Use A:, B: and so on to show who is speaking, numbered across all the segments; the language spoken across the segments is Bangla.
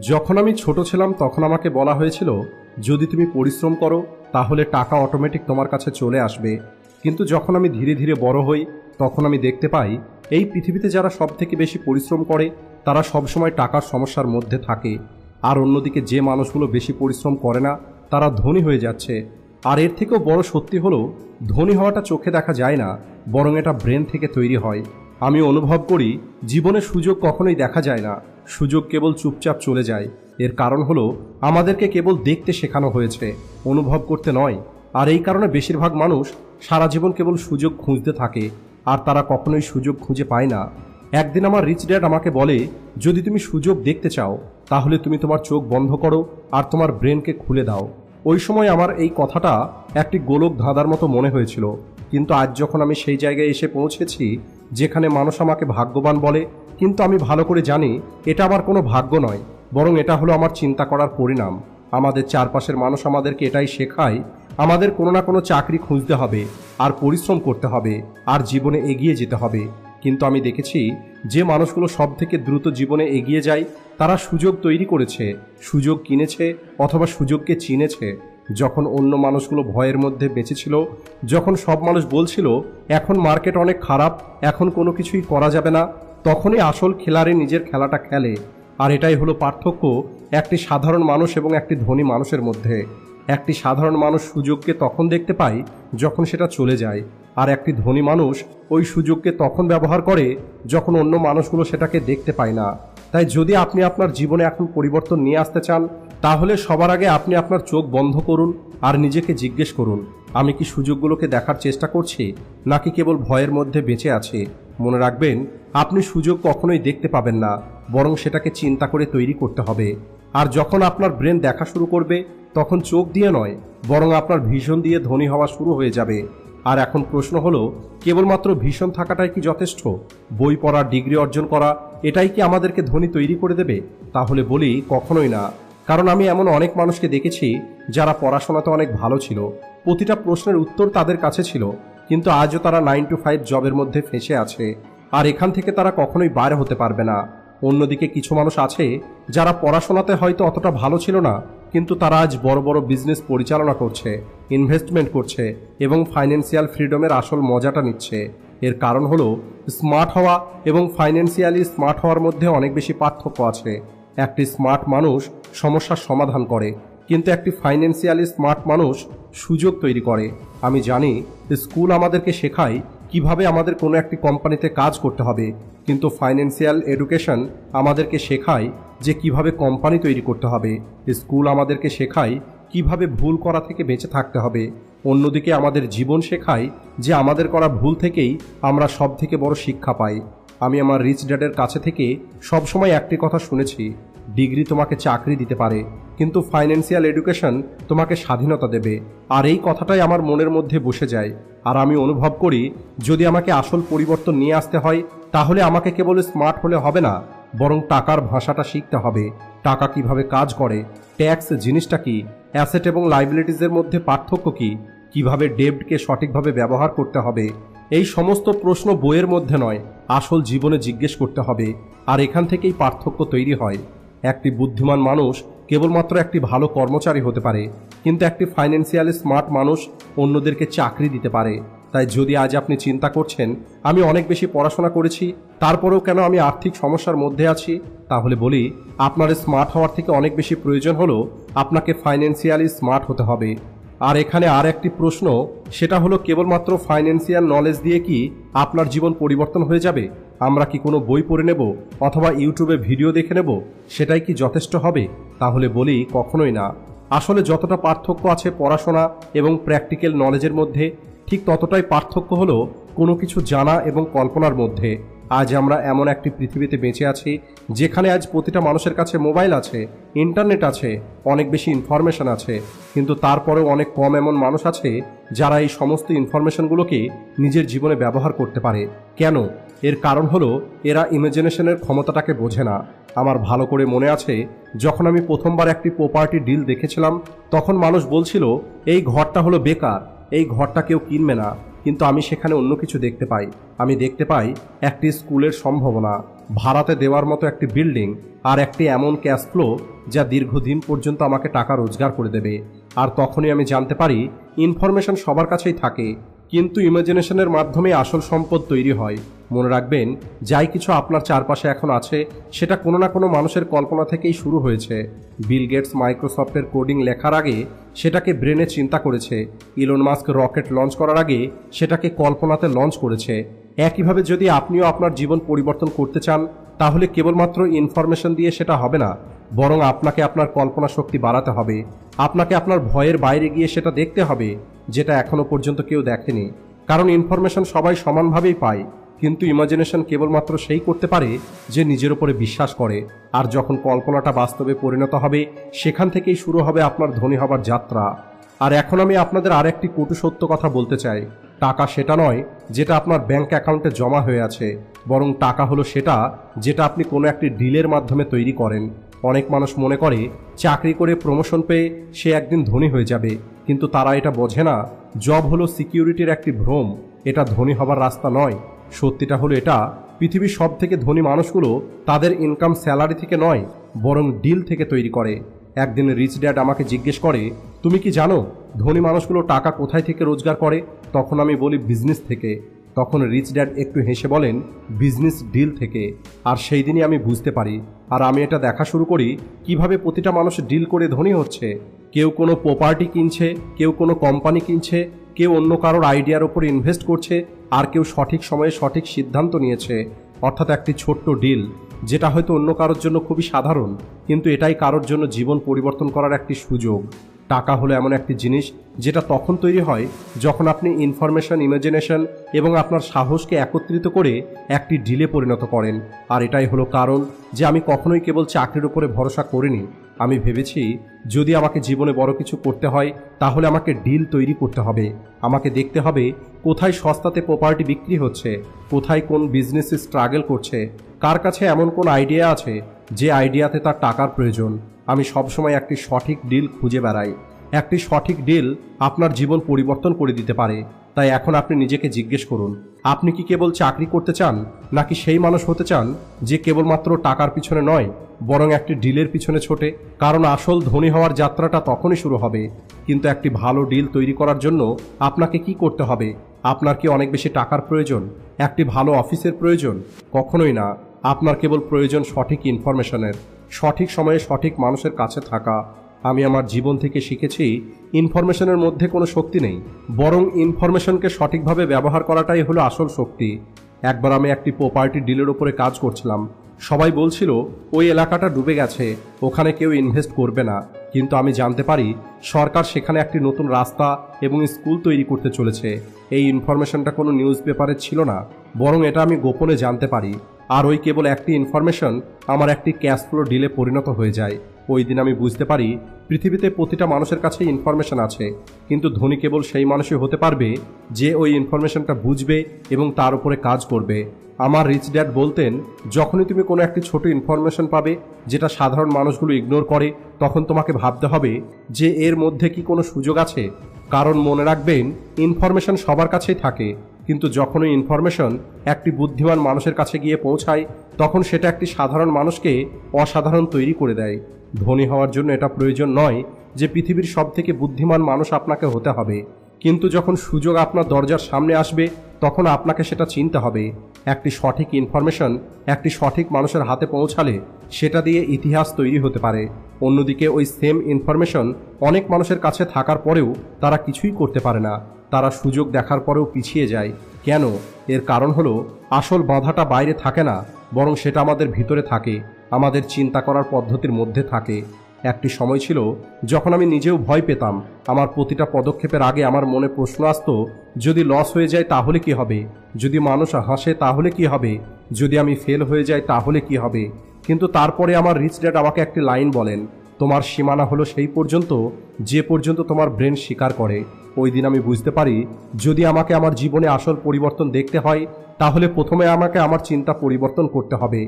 A: যখন আমি ছোট ছিলাম, তখন আমাকে বলা হয়েছিল, যদি তুমি পরিশ্রম করো, তাহলে টাকা অটোমেটিক তোমার কাছে চলে আসবে। কিন্তু যখন আমি ধীরে ধীরে বড় হই, তখন আমি দেখতে পাই, এই পৃথিবীতে যারা সব থেকে বেশি পরিশ্রম করে, তারা সবসময় টাকার সমস্যার মধ্যে থাকে। আর অন্যদিকে যে মানুষগুলো বেশি পরিশ্রম করে না, তারা ধনী হয়ে যাচ্ছে। আর এর থেকেও বড় সত্যি হলো, ধনী হওয়াটা চোখে দেখা যায় না, বরং এটা ব্রেন থেকে তৈরি হয়। আমি অনুভব করি, জীবনে সুযোগ কখনোই দেখা যায় না। সুযোগ কেবল চুপচাপ চলে যায়। এর কারণ হলো, আমাদেরকে কেবল দেখতে শেখানো হয়েছে, অনুভব করতে নয়। আর এই কারণে বেশিরভাগ মানুষ সারা জীবন কেবল সুযোগ খুঁজতে থাকে, আর তারা কখনোই সুযোগ খুঁজে পায় না। একদিন আমার রিচ ড্যাড আমাকে বলে, যদি তুমি সুযোগ দেখতে চাও, তাহলে তুমি তোমার চোখ বন্ধ করো আর তোমার ব্রেনকে খুলে দাও। ওই সময় আমার এই কথাটা একটি গোলক ধাঁধার মতো মনে হয়েছিল। কিন্তু আজ যখন আমি সেই জায়গায় এসে পৌঁছেছি যেখানে মানুষ আমাকে ভাগ্যবান বলে, কিন্তু আমি ভালো করে জানি এটা আমার কোনো ভাগ্য নয়, বরং এটা হলো আমার চিন্তা করার পরিণাম। আমাদের চারপাশের মানুষ আমাদেরকে এটাই শেখায়, আমাদের কোনো না কোনো চাকরি খুঁজতে হবে, আর পরিশ্রম করতে হবে, আর জীবনে এগিয়ে যেতে হবে। কিন্তু আমি দেখেছি, যে মানুষগুলো সব থেকে দ্রুত জীবনে এগিয়ে যায়, তারা সুযোগ তৈরি করেছে, সুযোগ কিনেছে, অথবা সুযোগকে চিনেছে। যখন অন্য মানুষগুলো ভয়ের মধ্যে বেঁচেছিল যখন সব মানুষ বলছিল, এখন মার্কেট অনেক খারাপ, এখন কোনো কিছুই করা যাবে না, তখনই আসল খেলারে নিজের খেলাটা খেলে। আর এটাই হলো পার্থক্য একটি সাধারণ মানুষ এবং একটি ধনী মানুষের মধ্যে। একটি সাধারণ মানুষ সুযোগকে তখন দেখতে পায় যখন সেটা চলে যায়, আর একটি ধনী মানুষ ওই সুযোগকে তখন ব্যবহার করে যখন অন্য মানুষগুলো সেটাকে দেখতে পায় না। তাই যদি আপনি আপনার জীবনে এখন পরিবর্তন নিয়ে আসতে চান তাহলে সবার আগে আপনি আপনার চোখ বন্ধ করুন আর নিজেকে জিজ্ঞেস করুন, আমি কি সুযোগগুলোকে দেখার চেষ্টা করছি, নাকি কেবল ভয়ের মধ্যে বেঁচে আছে? মনে রাখবেন, আপনি সুযোগ কখনোই দেখতে পাবেন না, বরং সেটাকে চিন্তা করে তৈরি করতে হবে। আর যখন আপনার ব্রেন দেখা শুরু করবে, তখন চোখ দিয়ে নয়, বরং আপনার ভীষণ দিয়ে ধনী হওয়া শুরু হয়ে যাবে। আর এখন প্রশ্ন হলো, কেবলমাত্র ভীষণ থাকাটাই কি যথেষ্ট? বই পড়া, ডিগ্রি অর্জন করা, এটাই কি আমাদেরকে ধনী তৈরি করে দেবে? তাহলে বলি, কখনোই না। কারণ আমি এমন অনেক মানুষকে দেখেছি যারা পড়াশোনাতে অনেক ভালো ছিল, প্রতিটা প্রশ্নের উত্তর তাদের কাছে ছিল, কিন্তু আজও তারা নাইন টু ফাইভ জবের মধ্যে ফেঁসে আছে আর এখান থেকে তারা কখনোই বাইরে হতে পারবে না। অন্যদিকে কিছু মানুষ আছে যারা পড়াশোনাতে হয়তো অতটা ভালো ছিল না, কিন্তু তারা আজ বড় বড় বিজনেস পরিচালনা করছে ইনভেস্টমেন্ট করছে এবং ফাইন্যান্সিয়াল ফ্রিডমের আসল মজাটা নিচ্ছে। এর কারণ হলো স্মার্ট হওয়া এবং ফাইন্যান্সিয়ালি স্মার্ট হওয়ার মধ্যে অনেক বেশি পার্থক্য আছে। একটি স্মার্ট মানুষ সমস্যার সমাধান করে, কিন্তু একটি ফাইন্যান্সিয়ালি স্মার্ট মানুষ সুযোগ তৈরি করে। আমি জানি স্কুল আমাদেরকে শেখায় কীভাবে আমাদের কোনো একটি কোম্পানিতে কাজ করতে হবে, কিন্তু ফাইন্যান্সিয়াল এডুকেশন আমাদেরকে শেখায় যে কীভাবে কোম্পানি তৈরি করতে হবে, স্কুল আমাদেরকে শেখায় কীভাবে ভুল করা থেকে বেঁচে থাকতে হবে, অন্যদিকে আমাদের জীবন শেখায় যে আমাদের করা ভুল থেকেই আমরা সব থেকে বড় শিক্ষা পাই। আমি আমার রিচ ড্যাডের কাছে থেকে সবসময় একটি কথা শুনেছি, ডিগ্রি তোমাকে চাকরি দিতে পারে, কিন্তু ফাইন্যান্সিয়াল এডুকেশন তোমাকে স্বাধীনতা দেবে। আর এই কথাটাই আমার মনের মধ্যে বসে যায়। আর আমি অনুভব করি, যদি আমাকে আসল পরিবর্তন নিয়ে আসতে হয়, তাহলে আমাকে কেবল স্মার্ট হলে হবে না, বরং টাকার ভাষাটা শিখতে হবে। টাকা কীভাবে কাজ করে ট্যাক্স জিনিসটা কি অ্যাসেট এবং লাইবিলিটিসের মধ্যে পার্থক্য কি, কীভাবে ডেবটকে সঠিকভাবে ব্যবহার করতে হবে এই সমস্ত প্রশ্ন বইয়ের মধ্যে নয়, আসল জীবনে জিজ্ঞেস করতে হবে, আর এখান থেকেই পার্থক্য তৈরি হয়। একটি বুদ্ধিমান মানুষ কেবলমাত্র একটি ভালো কর্মচারী হতে পারে, কিন্তু একটি ফাইন্যান্সিয়ালি স্মার্ট মানুষ অন্যদেরকে চাকরি দিতে পারে। তাই যদি আজ আপনি চিন্তা করছেন, আমি অনেক বেশি পড়াশোনা করেছি, তারপরেও কেন আমি আর্থিক সমস্যার মধ্যে আছি? তাহলে বলি, আপনার স্মার্ট হওয়ার থেকে অনেক বেশি প্রয়োজন হলো আপনাকে ফাইন্যান্সিয়ালি স্মার্ট হতে হবে। আর এখানে আর একটি প্রশ্ন, সেটা হলো কেবলমাত্র ফাইন্যান্সিয়াল নলেজ দিয়ে কি আপনার জীবন পরিবর্তন হয়ে যাবে? আমরা কি কোনো বই পড়ে নেব অথবা ইউটিউবে ভিডিও দেখে নেব? সেটাই কি যথেষ্ট হবে? তাহলে বলি, কখনোই না। আসলে যতটা পার্থক্য আছে পড়াশোনা এবং প্র্যাকটিক্যাল নলেজের মধ্যে, ঠিক ততটাই পার্থক্য হলো কোনো কিছু জানা এবং কল্পনার মধ্যে। আজ আমরা এমন একটি পৃথিবীতে বেঁচে আছি, যেখানে আজ প্রতিটা মানুষের কাছে মোবাইল আছে, ইন্টারনেট আছে, অনেক বেশি ইনফরমেশন আছে, কিন্তু তারপরেও অনেক কম এমন মানুষ আছে যারা এই সমস্ত ইনফরমেশনগুলোকে নিজের জীবনে ব্যবহার করতে পারে। কেন? এর কারণ হলো, এরা ইমাজিনেশনের ক্ষমতাটাকে বোঝে না। আমার ভালো করে মনে আছে, যখন আমি প্রথমবার একটি প্রপার্টি ডিল দেখেছিলাম, তখন মানুষ বলছিল, এই ঘরটা হলো বেকার। এই ঘরটা কেউ কিনবে না, কিন্তু আমি সেখানে অন্য কিছু দেখতে পাই। আমি দেখতে পাই একটি স্কুলের সম্ভাবনা, ভাড়াতে দেওয়ার মতো একটি বিল্ডিং আর একটি এমন ক্যাশ ফ্লো যা দীর্ঘদিন পর্যন্ত আমাকে টাকা রোজগার করে দেবে। আর তখনই আমি জানতে পারি ইনফরমেশন সবার কাছেই থাকে কিন্তু ইমাজিনেশনের মাধ্যমে আসল সম্পদ তৈরি হয়। মনে রাখবেন, যাই কিছু আপনার চারপাশে এখন আছে, সেটা কোনো না কোনো মানুষের কল্পনা থেকেই শুরু হয়েছে। বিল গেটস মাইক্রোসফটের কোডিং লেখার আগে সেটাকে ব্রেনে চিন্তা করেছে। ইলন মাস্ক রকেট লঞ্চ করার আগে সেটাকে কল্পনাতে লঞ্চ করেছে। একইভাবে যদি আপনিও আপনার জীবন পরিবর্তন করতে চান, তাহলে কেবলমাত্র ইনফরমেশন দিয়ে সেটা হবে না, বরং আপনাকে আপনার কল্পনা শক্তি বাড়াতে হবে। আপনাকে আপনার ভয়ের বাইরে গিয়ে সেটা দেখতে হবে। যেটা এখনও পর্যন্ত কেউ দেখেনি। কারণ ইনফরমেশন সবাই সমানভাবেই পায়, কিন্তু ইমাজিনেশন কেবলমাত্র সেই করতে পারে যে নিজের উপরে বিশ্বাস করে। আর যখন কল্পনাটা বাস্তবে পরিণত হবে, সেখান থেকেই শুরু হবে আপনার ধনী হবার যাত্রা। আর এখন আমি আপনাদের আর একটি কটু সত্য কথা বলতে চাই। টাকা সেটা নয় যেটা আপনার ব্যাংক অ্যাকাউন্টে জমা হয়ে আছে, বরং টাকা হলো সেটা যেটা আপনি কোনো একটি ডিলের মাধ্যমে তৈরি করেন। অনেক মানুষ মনে করে, চাকরি করে প্রমোশন পেয়ে সে একদিন ধনী হয়ে যাবে। কিন্তু তারা এটা বোঝে না, জব হলো সিকিউরিটির একটি ভ্রম, এটা ধনী হবার রাস্তা নয়। সত্যিটা হলো এটা, পৃথিবীর সব থেকে ধনী মানুষগুলো তাদের ইনকাম স্যালারি থেকে নয়, বরং ডিল থেকে তৈরি করে। একদিন রিচ ড্যাড আমাকে জিজ্ঞেস করে, তুমি কি জানো ধনী মানুষগুলো টাকা কোথায় থেকে রোজগার করে? তখন আমি বলি, বিজনেস থেকে। তখন রিচ ড্যাড একটু হেসে বলেন, বিজনেস ডিল থেকে। আর সেই দিনই আমি বুঝতে পারি। আর আমি এটা দেখা শুরু করি, কীভাবে প্রতিটা মানুষ ডিল করে ধনী হচ্ছে। কেউ কোনো প্রপার্টি কিনছে, কেউ কোনো কোম্পানি কিনছে, কেউ অন্য কারোর আইডিয়ার ওপর ইনভেস্ট করছে, আর কেউ সঠিক সময়ে সঠিক সিদ্ধান্ত নিয়েছে, অর্থাৎ একটি ছোট্ট ডিল যেটা হয়তো অন্য কারোর জন্য খুবই সাধারণ, কিন্তু এটাই কারোর জন্য জীবন পরিবর্তন করার একটি সুযোগ। টাকা হলো এমন একটি জিনিস যেটা তখন তৈরি হয় যখন আপনি ইনফরমেশন ইমাজিনেশন এবং আপনার সাহসকে একত্রিত করে একটি ডিলে পরিণত করেন। আর এটাই হলো কারণ যে আমি কখনোই কেবল চাকরির উপরে ভরসা করিনি। আমি ভেবেছি, যদি আমাকে জীবনে বড় কিছু করতে হয়, তাহলে আমাকে ডিল তৈরি করতে হবে। আমাকে দেখতে হবে কোথায় সস্তাতে প্রপার্টি বিক্রি হচ্ছে, কোথায় কোন বিজনেসে স্ট্রাগল করছে, কার কাছে এমন কোন আইডিয়া আছে যে আইডিয়াতে তার টাকার প্রয়োজন। আমি সবসময় একটি সঠিক ডিল খুঁজে বেড়াই। একটি সঠিক ডিল আপনার জীবন পরিবর্তন করে দিতে পারে। তাই এখন আপনি নিজেকে জিজ্ঞেস করুন, আপনি কি কেবল চাকরি করতে চান, নাকি সেই মানুষ হতে চান, যে কেবলমাত্র টাকার পিছনে নয়, বরং একটি ডিলের পিছনে ছোটে? কারণ আসল ধনী হওয়ার যাত্রাটা তখনই শুরু হবে। কিন্তু একটি ভালো ডিল তৈরি করার জন্য আপনাকে কি করতে হবে? আপনার কি অনেক বেশি টাকার প্রয়োজন? একটি ভালো অফিসের প্রয়োজন? কখনোই না। আপনার কেবল প্রয়োজন সঠিক ইনফরমেশনের সঠিক সময়ে সঠিক মানুষের কাছে থাকা। আমি আমার জীবন থেকে শিখেছি, ইনফরমেশনের মধ্যে কোনো শক্তি নেই। বরং ইনফরমেশনকে সঠিকভাবে ব্যবহার করাটাই হলো আসল শক্তি। একবার আমি একটি প্রপার্টি ডিলের ওপরে কাজ করছিলাম। সবাই বলছিল, ওই এলাকাটা ডুবে গেছে, ওখানে কেউ ইনভেস্ট করবে না। কিন্তু আমি জানতে পারি, সরকার সেখানে একটি নতুন রাস্তা এবং স্কুল তৈরি করতে চলেছে। এই ইনফরমেশনটা কোনো নিউজ পেপারে ছিল না। বরং এটা আমি গোপনে জানতে পারি। আর ওই কেবল একটি ইনফরমেশন আমার একটি ক্যাশ ফ্লো ডিলে পরিণত হয়ে যায়। ওই দিন আমি বুঝতে পারি, পৃথিবীতে প্রতিটা মানুষের কাছে ইনফরমেশন আছে। কিন্তু ধনী কেবল সেই মানুষই হতে পারবে যে ওই ইনফরমেশনটা বুঝবে এবং তার উপরে কাজ করবে। আমার রিচ ড্যাড বলতেন, যখনই তুমি কোনো একটি ছোট ইনফরমেশন পাবে যেটা সাধারণ মানুষগুলো ইগনোর করে, তখন তোমাকে ভাবতে হবে যে এর মধ্যে কি কোনো সুযোগ আছে। কারণ মনে রাখবেন ইনফরমেশন সবার কাছেই থাকে। কিন্তু যখন ওই ইনফরমেশন একটি বুদ্ধিমান মানুষের কাছে গিয়ে পৌঁছায়, তখন সেটা একটি সাধারণ মানুষকে অসাধারণ তৈরি করে দেয়। ধনী হওয়ার জন্য এটা প্রয়োজন নয় যে পৃথিবীর সব থেকে বুদ্ধিমান মানুষ আপনাকে হতে হবে। কিন্তু যখন সুযোগ আপনার দরজার সামনে আসবে, তখন আপনাকে সেটা চিনতে হবে। একটি সঠিক ইনফরমেশন একটি সঠিক মানুষের হাতে পৌঁছালে সেটা দিয়ে ইতিহাস তৈরি হতে পারে। অন্যদিকে ওই সেম ইনফরমেশন অনেক মানুষের কাছে থাকার পরেও তারা কিছুই করতে পারে না। তারা সুযোগ দেখার পরেও পিছিয়ে যায়। কেন? এর কারণ হলো, আসল বাধাটা বাইরে থাকে না, বরং সেটা আমাদের ভিতরে থাকে, আমাদের চিন্তা করার পদ্ধতির মধ্যে থাকে। একটি সময় ছিল, যখন আমি নিজেও ভয় পেতাম, আমার প্রতিটা পদক্ষেপের আগে আমার মনে প্রশ্ন আসতো, যদি লস হয়ে যায় তাহলে কি হবে? যদি মানুষ হাসে তাহলে কি হবে? যদি আমি ফেল হয়ে যাই তাহলে কি হবে? কিন্তু তারপরে আমার রিচ ড্যাড আমাকে একটি লাইন বলেন তোমার সীমানা হলো সেই পর্যন্ত, যে পর্যন্ত তোমার ব্রেন স্বীকার করে। ওই দিন আমি বুঝতে পারি, যদি আমাকে আমার জীবনে আসল পরিবর্তন দেখতে হয়, তাহলে প্রথমে আমাকে আমার চিন্তা পরিবর্তন করতে হবে।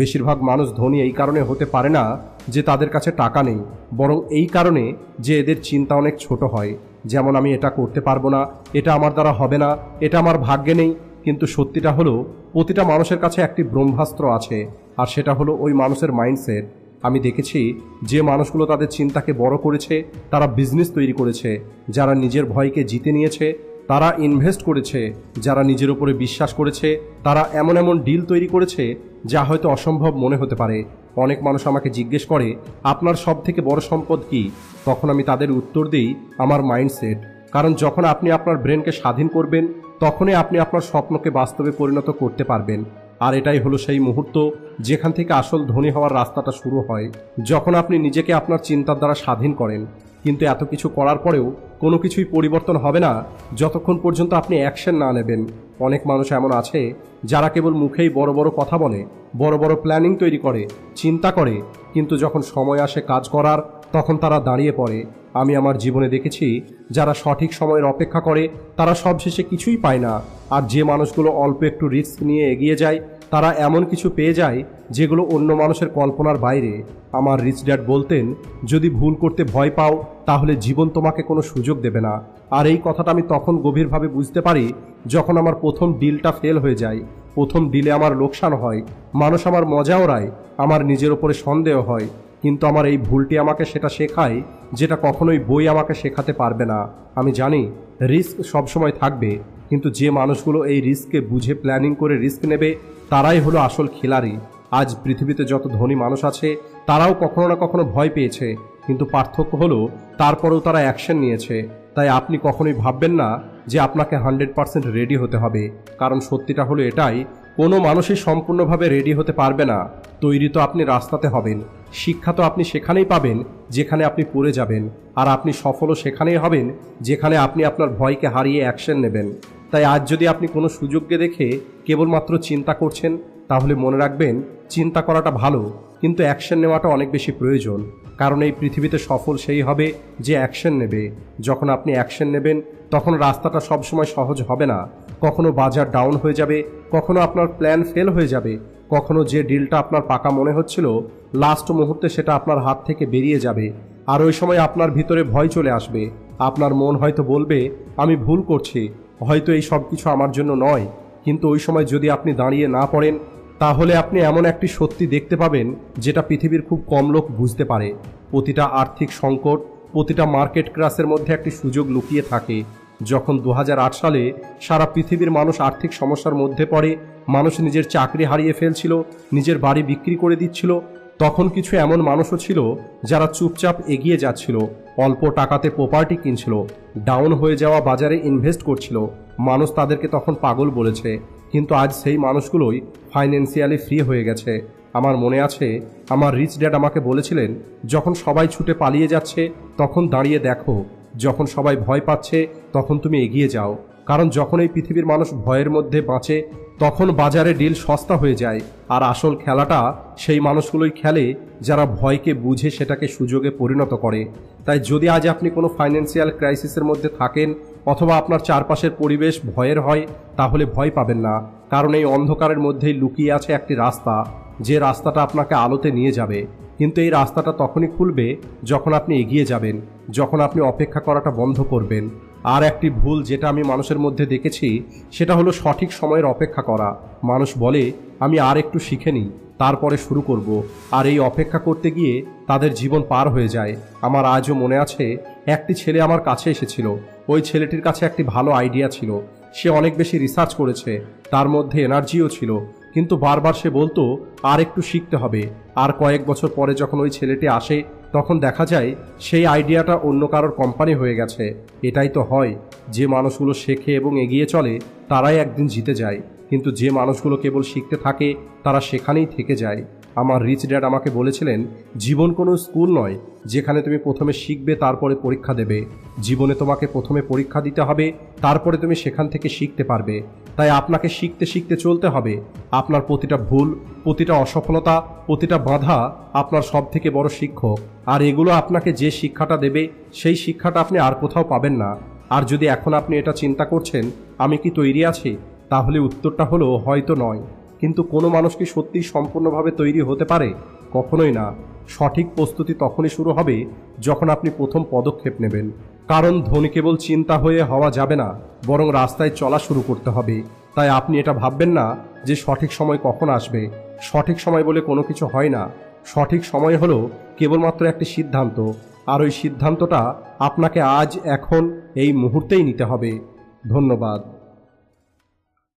A: বেশিরভাগ মানুষ ধনী এই কারণে হতে পারে না যে তাদের কাছে টাকা নেই, বরং এই কারণে যে এদের চিন্তা অনেক ছোট হয়। যেমন আমি এটা করতে পারব না, এটা আমার দ্বারা হবে না, এটা আমার ভাগ্যে নেই, কিন্তু সত্যিটা হলো, প্রতিটা মানুষের কাছে একটি ব্রহ্মাস্ত্র আছে, আর সেটা হলো ওই মানুষের মাইন্ডসেট আমি দেখেছি যে মানুষগুলো তাদের চিন্তাকে বড় করেছে, তারা বিজনেস তৈরি করেছে, যারা নিজের ভয়কে জিতে নিয়েছে, তারা ইনভেস্ট করেছে, যারা নিজের উপরে বিশ্বাস করেছে, তারা এমন এমন ডিল তৈরি করেছে যা হয়তো অসম্ভব মনে হতে পারে। অনেক মানুষ আমাকে জিজ্ঞেস করে, আপনার সব থেকে বড় সম্পদ কি? তখন আমি তাদের উত্তর দিই, আমার মাইন্ডসেট কারণ যখন আপনি আপনার ব্রেনকে স্বাধীন করবেন তখনই আপনি আপনার স্বপ্নকে বাস্তবে পরিণত করতে পারবেন। আর এটাই হলো সেই মুহূর্ত যেখান থেকে আসল ধনী হওয়ার রাস্তাটা শুরু হয়, যখন আপনি নিজেকে আপনার চিন্তার দ্বারা স্বাধীন করেন। কিন্তু এত কিছু করার পরেও কোনো কিছুই পরিবর্তন হবে না, যতক্ষণ পর্যন্ত আপনি অ্যাকশন না নেবেন। অনেক মানুষ এমন আছে, যারা কেবল মুখেই বড় বড় কথা বলে, বড় বড় প্ল্যানিং তৈরি করে, চিন্তা করে, কিন্তু যখন সময় আসে কাজ করার তখন তারা দাঁড়িয়ে পড়ে। আমি আমার জীবনে দেখেছি, যারা সঠিক সময়ের অপেক্ষা করে, তারা সবশেষে কিছুই পায় না। আর যে মানুষগুলো অল্প একটু রিস্ক নিয়ে এগিয়ে যায়, তারা এমন কিছু পেয়ে যায়, যেগুলো অন্য মানুষের কল্পনার বাইরে। আমার রিচ ড্যাড বলতেন, যদি ভুল করতে ভয় পাও, তাহলে জীবন তোমাকে কোনো সুযোগ দেবে না। আর এই কথাটা আমি তখন গভীরভাবে বুঝতে পারি, যখন আমার প্রথম ডিলটা ফেল হয়ে যায়। প্রথম ডিলে আমার লোকসান হয়, মানুষ আমার মজা ওড়ায় আমার নিজের ওপরে সন্দেহ হয়। কিন্তু আমার এই ভুলটি আমাকে সেটা শেখায়, যেটা কখনোই বই আমাকে শেখাতে পারবে না। আমি জানি, রিস্ক সবসময় থাকবে, কিন্তু যে মানুষগুলো এই রিস্ককে বুঝে প্ল্যানিং করে রিস্ক নেবে, তারাই হলো আসল খিলাড়ি। আজ পৃথিবীতে যত ধনী মানুষ আছে, তারাও কখনো না কখনো ভয় পেয়েছে, কিন্তু পার্থক্য হলো, তারপরেও তারা অ্যাকশন নিয়েছে। তাই আপনি কখনোই ভাববেন না যে আপনাকে হান্ড্রেড পার্সেন্ট রেডি হতে হবে, কারণ সত্যিটা হলো এটাই কোনো মানুষই সম্পূর্ণভাবে রেডি হতে পারবে না। তৈরি তো আপনি রাস্তাতে হবেন, শিক্ষা তো আপনি সেখানেই পাবেন, যেখানে আপনি পড়ে যাবেন, আর আপনি সফলও সেখানেই হবেন, যেখানে আপনি আপনার ভয়কে হারিয়ে অ্যাকশন নেবেন। তাই আজ যদি আপনি কোনো সুযোগকে দেখে কেবলমাত্র চিন্তা করছেন, তাহলে মনে রাখবেন, চিন্তা করাটা ভালো, কিন্তু অ্যাকশন নেওয়াটা অনেক বেশি প্রয়োজন, কারণ এই পৃথিবীতে সফল সেই হবে যে অ্যাকশন নেবে। যখন আপনি অ্যাকশন নেবেন, তখন রাস্তাটা সবসময় সহজ হবে না কখনো বাজার ডাউন হয়ে যাবে, কখনো আপনার প্ল্যান ফেল হয়ে যাবে, কখনো যে ডিলটা আপনার পাকা মনে হচ্ছিল লাস্ট মুহূর্তে সেটা আপনার হাত থেকে বেরিয়ে যাবে। আর ওই সময় আপনার ভিতরে ভয় চলে আসবে। আপনার মন হয়তো বলবে, আমি ভুল করছি, হয়তো এই সব কিছু আমার জন্য নয়। কিন্তু ওই সময় যদি আপনি দাঁড়িয়ে না পড়েন, তাহলে আপনি এমন একটি সত্যি দেখতে পাবেন, যেটা পৃথিবীর খুব কম লোক বুঝতে পারে। প্রতিটা আর্থিক সংকট, প্রতিটা মার্কেট ক্রাসের মধ্যে একটি সুযোগ লুকিয়ে থাকে। যখন দু হাজার আট সালে সারা পৃথিবীর মানুষ আর্থিক সমস্যার মধ্যে পড়ে, মানুষ নিজের চাকরি হারিয়ে ফেলছিল, নিজের বাড়ি বিক্রি করে দিচ্ছিল, তখন কিছু এমন মানুষও ছিল যারা চুপচাপ এগিয়ে যাচ্ছিল, অল্প টাকাতে প্রপার্টি কিনছিল ডাউন হয়ে যাওয়া বাজারে ইনভেস্ট করছিল। মানুষ তাদেরকে তখন পাগল বলেছে, কিন্তু আজ সেই মানুষগুলোই ফাইন্যান্সিয়ালি ফ্রি হয়ে গেছে। আমার মনে আছে, আমার রিচ ড্যাড আমাকে বলেছিলেন, যখন সবাই ছুটে পালিয়ে যাচ্ছে, তখন দাঁড়িয়ে দেখো যখন সবাই ভয় পাচ্ছে, তখন তুমি এগিয়ে যাও। কারণ যখন এই পৃথিবীর মানুষ ভয়ের মধ্যে বাঁচে, তখন বাজারে ডিল সস্তা হয়ে যায়। আর আসল খেলাটা সেই মানুষগুলোই খেলে যারা ভয়কে বুঝে সেটাকে সুযোগে পরিণত করে। তাই যদি আজ আপনি কোনো ফাইন্যান্সিয়াল ক্রাইসিসের মধ্যে থাকেন অথবা আপনার চারপাশের পরিবেশ ভয়ের হয়, তাহলে ভয় পাবেন না। কারণ এই অন্ধকারের মধ্যেই লুকিয়ে আছে একটি রাস্তা। যে রাস্তাটা আপনাকে আলোতে নিয়ে যাবে। কিন্তু এই রাস্তাটা তখনই খুলবে যখন আপনি এগিয়ে যাবেন, যখন আপনি অপেক্ষা করাটা বন্ধ করবেন। আর একটি ভুল যেটা আমি মানুষের মধ্যে দেখেছি, সেটা হলো সঠিক সময়ের অপেক্ষা করা। মানুষ বলে, আমি আর একটু শিখে নিই, তারপরে শুরু করব। আর এই অপেক্ষা করতে গিয়ে তাদের জীবন পার হয়ে যায়। আমার আজও মনে আছে, একটি ছেলে আমার কাছে এসেছিল। ওই ছেলেটির কাছে একটি ভালো আইডিয়া ছিল। সে অনেক বেশি রিসার্চ করেছে, তার মধ্যে এনার্জিও ছিল। কিন্তু বারবার সে বলতো, আর একটু শিখতে হবে। আর কয়েক বছর পরে যখন ওই ছেলেটি আসে, তখন দেখা যায় সেই আইডিয়াটা অন্য কারোর কোম্পানি হয়ে গেছে। এটাই তো হয়, যে মানুষগুলো শেখে এবং এগিয়ে চলে, তারাই একদিন জিতে যায়। কিন্তু যে মানুষগুলো কেবল শিখতে থাকে, তারা সেখানেই থেকে যায়। আমার রিচ ড্যাড আমাকে বলেছিলেন, জীবন কোনো স্কুল নয়, যেখানে তুমি প্রথমে শিখবে, তারপরে পরীক্ষা দেবে। জীবনে তোমাকে প্রথমে পরীক্ষা দিতে হবে, তারপরে তুমি সেখান থেকে শিখতে পারবে। তাই আপনাকে শিখতে শিখতে চলতে হবে। আপনার প্রতিটা ভুল, প্রতিটা অসফলতা, প্রতিটা বাধা আপনার সব থেকে বড় শিক্ষক। আর এগুলো আপনাকে যে শিক্ষাটা দেবে, সেই শিক্ষাটা আপনি আর কোথাও পাবেন না। আর যদি এখন আপনি এটা চিন্তা করছেন, আমি কি তৈরি আছি? তাহলে উত্তরটা হলো, হয়তো নয়। কিন্তু কোনো মানুষ কি সত্যিই সম্পূর্ণভাবে তৈরি হতে পারে? কখনোই না। সঠিক প্রস্তুতি তখনই শুরু হবে, যখন আপনি প্রথম পদক্ষেপ নেবেন। কারণ ধনী কেবল চিন্তা হয়ে হওয়া যাবে না, বরং রাস্তায় চলা শুরু করতে হবে। তাই আপনি এটা ভাববেন না যে সঠিক সময় কখন আসবে। সঠিক সময় বলে কোনো কিছু হয় না। সঠিক সময় হল কেবলমাত্র একটি সিদ্ধান্ত, আর ওই সিদ্ধান্তটা আপনাকে আজ, এখন, এই মুহূর্তেই নিতে হবে। ধন্যবাদ।